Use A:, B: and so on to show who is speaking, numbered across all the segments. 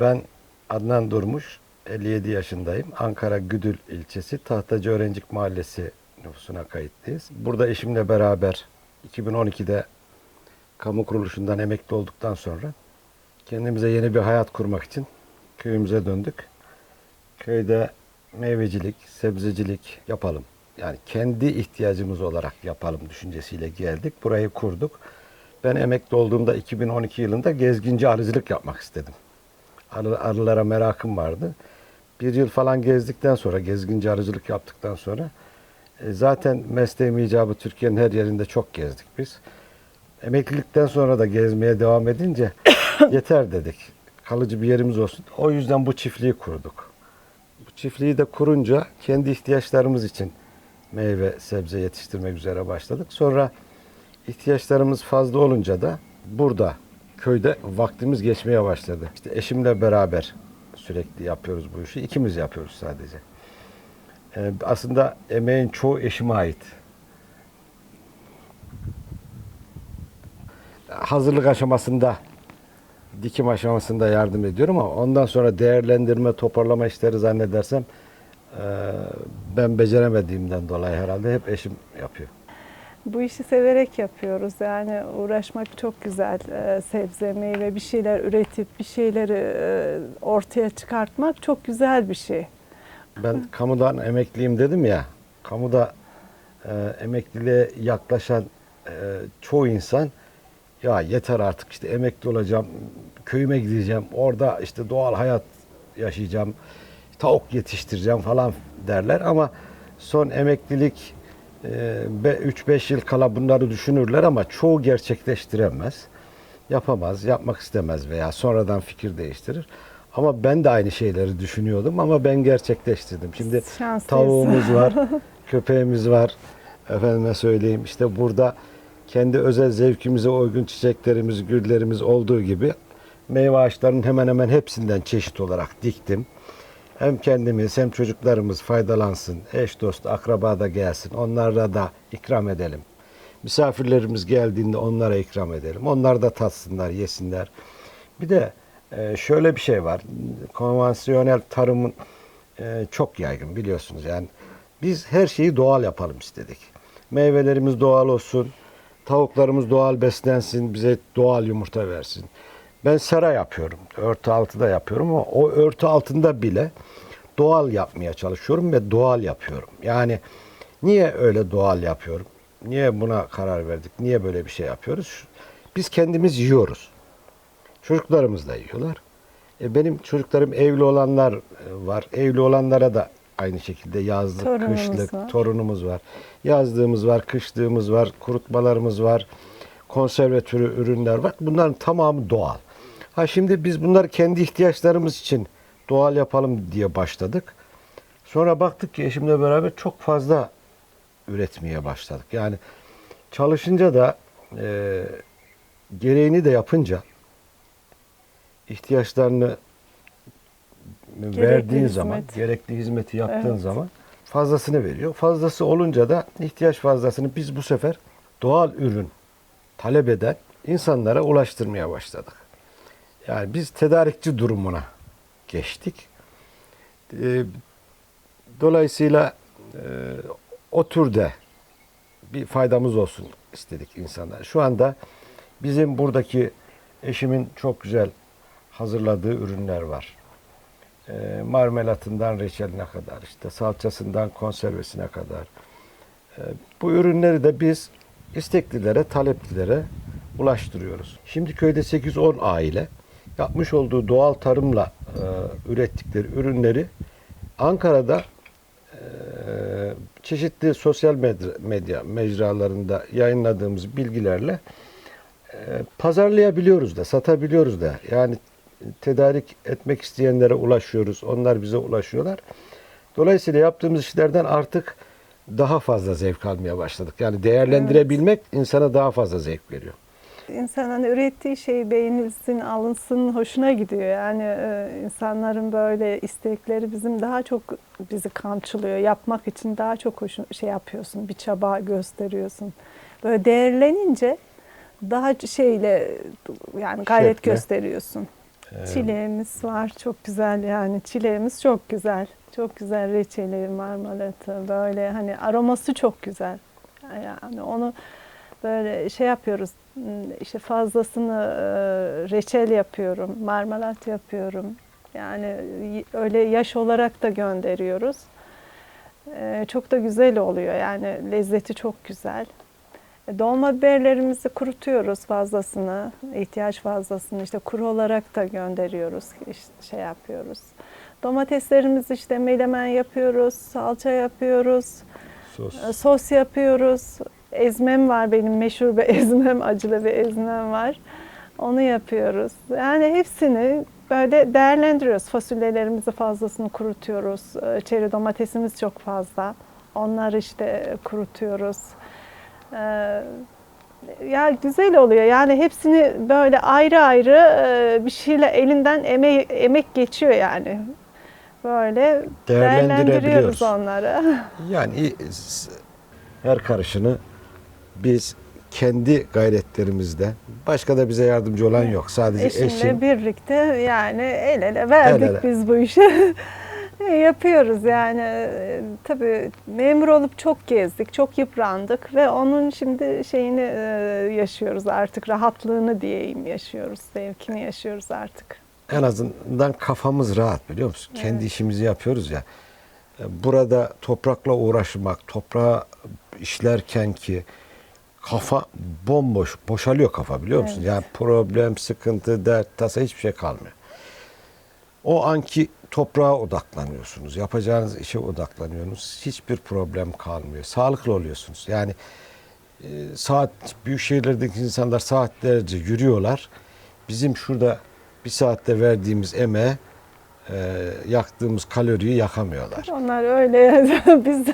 A: Ben Adnan Durmuş, 57 yaşındayım. Ankara Güdül ilçesi Tahtacı Öğrencik Mahallesi nüfusuna kayıtlıyız. Burada eşimle beraber 2012'de kamu kuruluşundan emekli olduktan sonra kendimize yeni bir hayat kurmak için köyümüze döndük. Köyde meyvecilik, sebzecilik yapalım. Yani kendi ihtiyacımız olarak yapalım düşüncesiyle geldik. Burayı kurduk. Ben emekli olduğumda 2012 yılında gezginci arıcılık yapmak istedim. Arı, arılara merakım vardı. Bir yıl falan gezdikten sonra, gezginci arıcılık yaptıktan sonra e, zaten mesleğim icabı Türkiye'nin her yerinde çok gezdik biz. Emeklilikten sonra da gezmeye devam edince yeter dedik. Kalıcı bir yerimiz olsun. O yüzden bu çiftliği kurduk. Bu çiftliği de kurunca kendi ihtiyaçlarımız için meyve, sebze yetiştirmek üzere başladık. Sonra ihtiyaçlarımız fazla olunca da burada köyde vaktimiz geçmeye başladı. İşte eşimle beraber sürekli yapıyoruz bu işi. İkimiz yapıyoruz sadece. Ee, aslında emeğin çoğu eşime ait. Hazırlık aşamasında, dikim aşamasında yardım ediyorum ama ondan sonra değerlendirme, toparlama işleri zannedersem e, ben beceremediğimden dolayı herhalde hep eşim yapıyor.
B: Bu işi severek yapıyoruz. Yani uğraşmak çok güzel. Ee, sebze, meyve bir şeyler üretip bir şeyleri e, ortaya çıkartmak çok güzel bir şey.
A: Ben kamudan emekliyim dedim ya. Kamuda e, emekliliğe yaklaşan e, çoğu insan ya yeter artık işte emekli olacağım, köyüme gideceğim, orada işte doğal hayat yaşayacağım, tavuk yetiştireceğim falan derler ama son emeklilik e, 3-5 yıl kala bunları düşünürler ama çoğu gerçekleştiremez. Yapamaz, yapmak istemez veya sonradan fikir değiştirir. Ama ben de aynı şeyleri düşünüyordum ama ben gerçekleştirdim. Şimdi
B: Şanslıyız.
A: tavuğumuz var, köpeğimiz var. Efendime söyleyeyim işte burada kendi özel zevkimize uygun çiçeklerimiz, güllerimiz olduğu gibi meyve ağaçlarının hemen hemen hepsinden çeşit olarak diktim. Hem kendimiz hem çocuklarımız faydalansın, eş dost, akraba da gelsin. Onlara da ikram edelim. Misafirlerimiz geldiğinde onlara ikram edelim. Onlar da tatsınlar, yesinler. Bir de e, şöyle bir şey var. Konvansiyonel tarımın e, çok yaygın biliyorsunuz. Yani biz her şeyi doğal yapalım istedik. Meyvelerimiz doğal olsun, tavuklarımız doğal beslensin, bize doğal yumurta versin. Ben sera yapıyorum, örtü altıda yapıyorum ama o örtü altında bile doğal yapmaya çalışıyorum ve doğal yapıyorum. Yani niye öyle doğal yapıyorum? Niye buna karar verdik? Niye böyle bir şey yapıyoruz? Biz kendimiz yiyoruz. Çocuklarımız da yiyorlar. E benim çocuklarım evli olanlar e, var. Evli olanlara da aynı şekilde yazlık,
B: Torunumuz
A: kışlık,
B: var.
A: torunumuz var. Yazdığımız var, kışlığımız var, kurutmalarımız var. Konserve türü ürünler var. Bunların tamamı doğal. Ha şimdi biz bunları kendi ihtiyaçlarımız için doğal yapalım diye başladık. Sonra baktık ki eşimle beraber çok fazla üretmeye başladık. Yani çalışınca da e, gereğini de yapınca ihtiyaçlarını verdiğin zaman,
B: hizmet.
A: gerekli hizmeti yaptığın
B: Evet.
A: zaman fazlasını veriyor. Fazlası olunca da ihtiyaç fazlasını biz bu sefer doğal ürün talep eden insanlara ulaştırmaya başladık. Yani biz tedarikçi durumuna geçtik. Ee, Dolayısıyla e, o türde bir faydamız olsun istedik insanlar. Şu anda bizim buradaki eşimin çok güzel hazırladığı ürünler var. E, marmelatından reçeline kadar, işte salçasından konservesine kadar. E, bu ürünleri de biz isteklilere, taleplilere ulaştırıyoruz. Şimdi köyde 8-10 aile yapmış olduğu doğal tarımla e, ürettikleri ürünleri Ankara'da e, çeşitli sosyal medya, medya mecralarında yayınladığımız bilgilerle e, pazarlayabiliyoruz da, satabiliyoruz da. Yani tedarik etmek isteyenlere ulaşıyoruz. Onlar bize ulaşıyorlar. Dolayısıyla yaptığımız işlerden artık daha fazla zevk almaya başladık. Yani değerlendirebilmek insana daha fazla zevk veriyor.
B: İnsan hani ürettiği şey beğenilsin, alınsın, hoşuna gidiyor. Yani e, insanların böyle istekleri bizim daha çok bizi kamçılıyor. Yapmak için daha çok hoşun, şey yapıyorsun, bir çaba gösteriyorsun. Böyle değerlenince daha şeyle yani gayret
A: Şevkle.
B: gösteriyorsun. Çileğimiz var çok güzel yani çileğimiz çok güzel. Çok güzel reçeli, marmalatı böyle hani aroması çok güzel. Yani onu böyle şey yapıyoruz işte fazlasını reçel yapıyorum, marmalat yapıyorum. Yani öyle yaş olarak da gönderiyoruz. Çok da güzel oluyor yani lezzeti çok güzel. E, Dolma biberlerimizi kurutuyoruz fazlasını, ihtiyaç fazlasını işte kuru olarak da gönderiyoruz, işte şey yapıyoruz. Domateslerimizi işte melemen yapıyoruz, salça yapıyoruz,
A: Sos.
B: sos yapıyoruz. Ezmem var benim meşhur bir ezmem, acılı bir ezmem var. Onu yapıyoruz. Yani hepsini böyle değerlendiriyoruz. Fasulyelerimizi fazlasını kurutuyoruz. E, Çeri domatesimiz çok fazla. Onları işte kurutuyoruz. Ee, ya güzel oluyor. Yani hepsini böyle ayrı ayrı e, bir şeyle elinden emek, emek geçiyor yani. Böyle
A: Değerlendirebiliyoruz.
B: değerlendiriyoruz onları.
A: Yani her karışını biz kendi gayretlerimizde başka da bize yardımcı olan yok. Sadece
B: Eşimle
A: eşim.
B: birlikte yani el ele verdik
A: El ele.
B: biz bu işi. Yapıyoruz yani tabii memur olup çok gezdik, çok yıprandık ve onun şimdi şeyini e, yaşıyoruz artık rahatlığını diyeyim yaşıyoruz, zevkini yaşıyoruz artık.
A: En azından kafamız rahat biliyor musun? Kendi işimizi yapıyoruz ya. Burada toprakla uğraşmak, toprağı işlerken ki kafa bomboş, boşalıyor kafa biliyor musun?
B: Evet.
A: Yani problem, sıkıntı, dert, tasa hiçbir şey kalmıyor. O anki toprağa odaklanıyorsunuz. Yapacağınız işe odaklanıyorsunuz. Hiçbir problem kalmıyor. Sağlıklı oluyorsunuz. Yani e, saat büyük şehirlerdeki insanlar saatlerce yürüyorlar. Bizim şurada bir saatte verdiğimiz emeğe e, yaktığımız kaloriyi yakamıyorlar.
B: Onlar öyle biz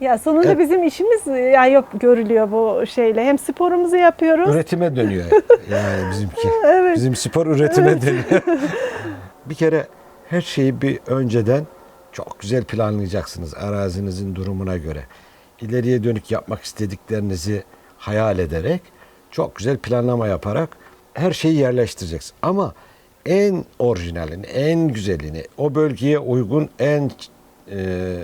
B: ya sonunda
A: Evet.
B: bizim işimiz ya yok görülüyor bu şeyle. Hem sporumuzu yapıyoruz.
A: Üretime dönüyor yani bizimki.
B: Evet.
A: Bizim spor üretime dönüyor. bir kere her şeyi bir önceden çok güzel planlayacaksınız arazinizin durumuna göre. İleriye dönük yapmak istediklerinizi hayal ederek çok güzel planlama yaparak her şeyi yerleştireceksiniz. Ama en orijinalini, en güzelini, o bölgeye uygun en e,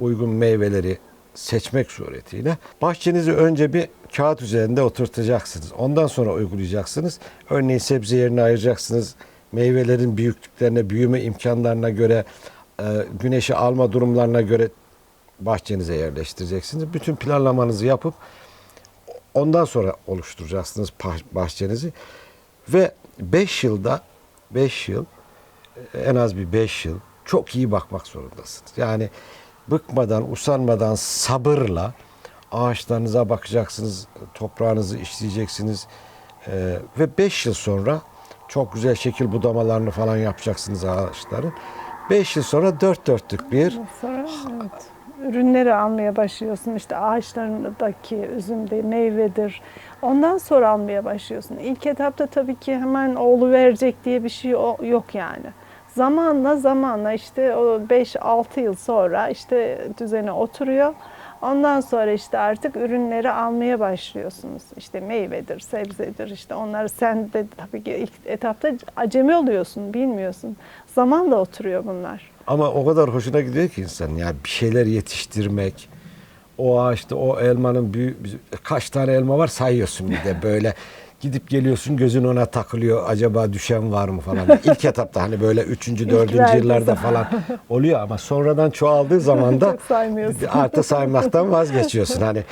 A: uygun meyveleri seçmek suretiyle bahçenizi önce bir kağıt üzerinde oturtacaksınız. Ondan sonra uygulayacaksınız. Örneğin sebze yerine ayıracaksınız. Meyvelerin büyüklüklerine, büyüme imkanlarına göre, e, güneşi alma durumlarına göre bahçenize yerleştireceksiniz. Bütün planlamanızı yapıp ondan sonra oluşturacaksınız bah- bahçenizi. Ve 5 yılda 5 yıl en az bir 5 yıl çok iyi bakmak zorundasınız. Yani bıkmadan, usanmadan sabırla ağaçlarınıza bakacaksınız, toprağınızı işleyeceksiniz. Ee, ve 5 yıl sonra çok güzel şekil budamalarını falan yapacaksınız ağaçların. 5 yıl sonra dört dörtlük bir
B: Sonra evet, ürünleri almaya başlıyorsun. İşte ağaçlarındaki üzümde meyvedir. Ondan sonra almaya başlıyorsun. İlk etapta tabii ki hemen oğlu verecek diye bir şey yok yani. Zamanla zamanla işte o 5-6 yıl sonra işte düzene oturuyor. Ondan sonra işte artık ürünleri almaya başlıyorsunuz. İşte meyvedir, sebzedir işte onları sen de tabii ki ilk etapta acemi oluyorsun, bilmiyorsun. Zamanla oturuyor bunlar.
A: Ama o kadar hoşuna gidiyor ki insan yani bir şeyler yetiştirmek. O ağaçta o elmanın büyük kaç tane elma var sayıyorsun bir de böyle gidip geliyorsun gözün ona takılıyor acaba düşen var mı falan. İlk etapta hani böyle üçüncü dördüncü yıllarda falan oluyor ama sonradan çoğaldığı zaman da artık saymaktan vazgeçiyorsun. Hani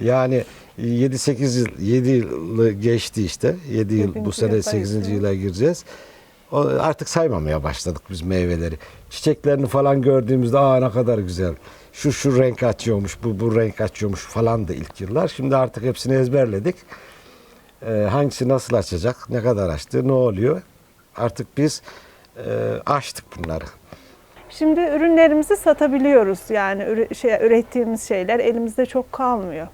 A: yani 7-8 yıl 7 yılı geçti işte. 7 yıl bu sene
B: yıla
A: 8.
B: girdi.
A: yıla gireceğiz. Artık saymamaya başladık biz meyveleri. Çiçeklerini falan gördüğümüzde aa ne kadar güzel. Şu şu renk açıyormuş, bu bu renk açıyormuş falan da ilk yıllar. Şimdi artık hepsini ezberledik. Ee, hangisi nasıl açacak, ne kadar açtı, ne oluyor? Artık biz e, açtık bunları.
B: Şimdi ürünlerimizi satabiliyoruz. Yani üre- şey, ürettiğimiz şeyler elimizde çok kalmıyor.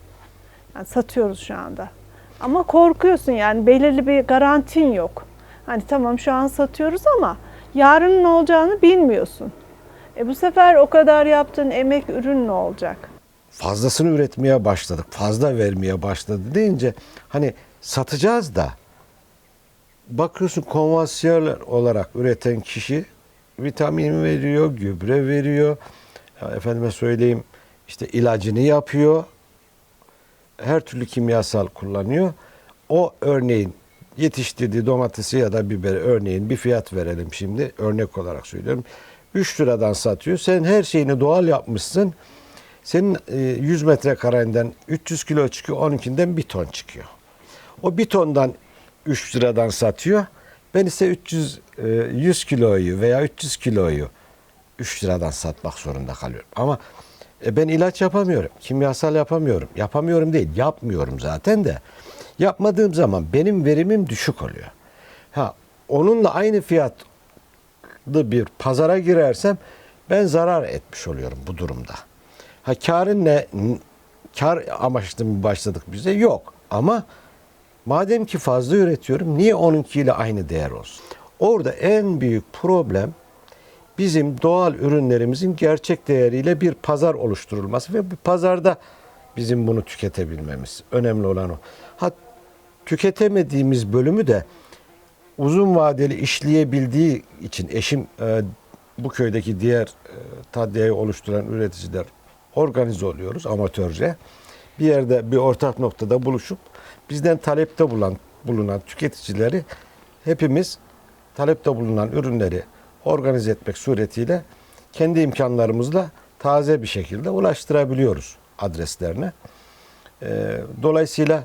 B: Yani satıyoruz şu anda. Ama korkuyorsun yani belirli bir garantin yok. Hani tamam şu an satıyoruz ama yarın ne olacağını bilmiyorsun. E bu sefer o kadar yaptığın emek ürün ne olacak?
A: fazlasını üretmeye başladık. Fazla vermeye başladı deyince hani satacağız da bakıyorsun konvansiyonel olarak üreten kişi vitamin veriyor, gübre veriyor. Efendime söyleyeyim işte ilacını yapıyor. Her türlü kimyasal kullanıyor. O örneğin yetiştirdiği domatesi ya da biberi örneğin bir fiyat verelim şimdi örnek olarak söylüyorum. 3 liradan satıyor. Sen her şeyini doğal yapmışsın. Senin e, 100 metrekarenden 300 kilo çıkıyor, 12'den 1 ton çıkıyor. O 1 tondan 3 liradan satıyor. Ben ise 300 e, 100 kiloyu veya 300 kiloyu 3 liradan satmak zorunda kalıyorum. Ama e, ben ilaç yapamıyorum, kimyasal yapamıyorum. Yapamıyorum değil, yapmıyorum zaten de. Yapmadığım zaman benim verimim düşük oluyor. Ha, onunla aynı fiyatlı bir pazara girersem ben zarar etmiş oluyorum bu durumda. Ha karın ne? Kar amaçlı mı başladık bize? Yok. Ama madem ki fazla üretiyorum niye onunkiyle aynı değer olsun? Orada en büyük problem bizim doğal ürünlerimizin gerçek değeriyle bir pazar oluşturulması ve bu pazarda bizim bunu tüketebilmemiz. Önemli olan o. Ha tüketemediğimiz bölümü de uzun vadeli işleyebildiği için eşim e, bu köydeki diğer e, tadyayı oluşturan üreticiler organize oluyoruz amatörce. Bir yerde bir ortak noktada buluşup bizden talepte bulunan, bulunan tüketicileri hepimiz talepte bulunan ürünleri organize etmek suretiyle kendi imkanlarımızla taze bir şekilde ulaştırabiliyoruz adreslerine. Ee, Dolayısıyla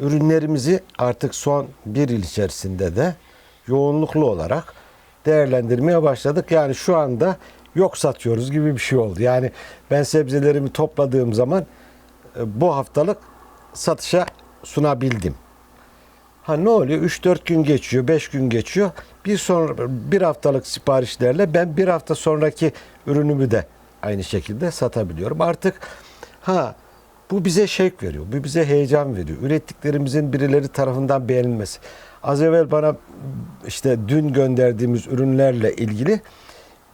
A: ürünlerimizi artık son bir yıl içerisinde de yoğunluklu olarak değerlendirmeye başladık. Yani şu anda yok satıyoruz gibi bir şey oldu. Yani ben sebzelerimi topladığım zaman e, bu haftalık satışa sunabildim. Ha ne oluyor? 3-4 gün geçiyor, 5 gün geçiyor. Bir sonra bir haftalık siparişlerle ben bir hafta sonraki ürünümü de aynı şekilde satabiliyorum. Artık ha bu bize şevk veriyor. Bu bize heyecan veriyor. Ürettiklerimizin birileri tarafından beğenilmesi. Az evvel bana işte dün gönderdiğimiz ürünlerle ilgili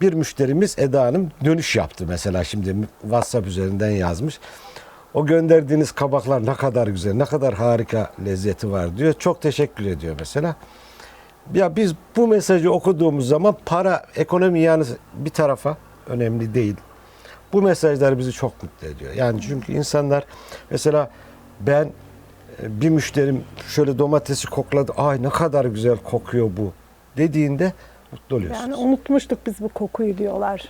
A: bir müşterimiz Eda Hanım dönüş yaptı mesela şimdi WhatsApp üzerinden yazmış. O gönderdiğiniz kabaklar ne kadar güzel, ne kadar harika lezzeti var diyor. Çok teşekkür ediyor mesela. Ya biz bu mesajı okuduğumuz zaman para, ekonomi yani bir tarafa önemli değil. Bu mesajlar bizi çok mutlu ediyor. Yani çünkü insanlar mesela ben e, bir müşterim şöyle domatesi kokladı. Ay ne kadar güzel kokuyor bu dediğinde mutlu oluyorsunuz.
B: Yani unutmuştuk biz bu kokuyu diyorlar.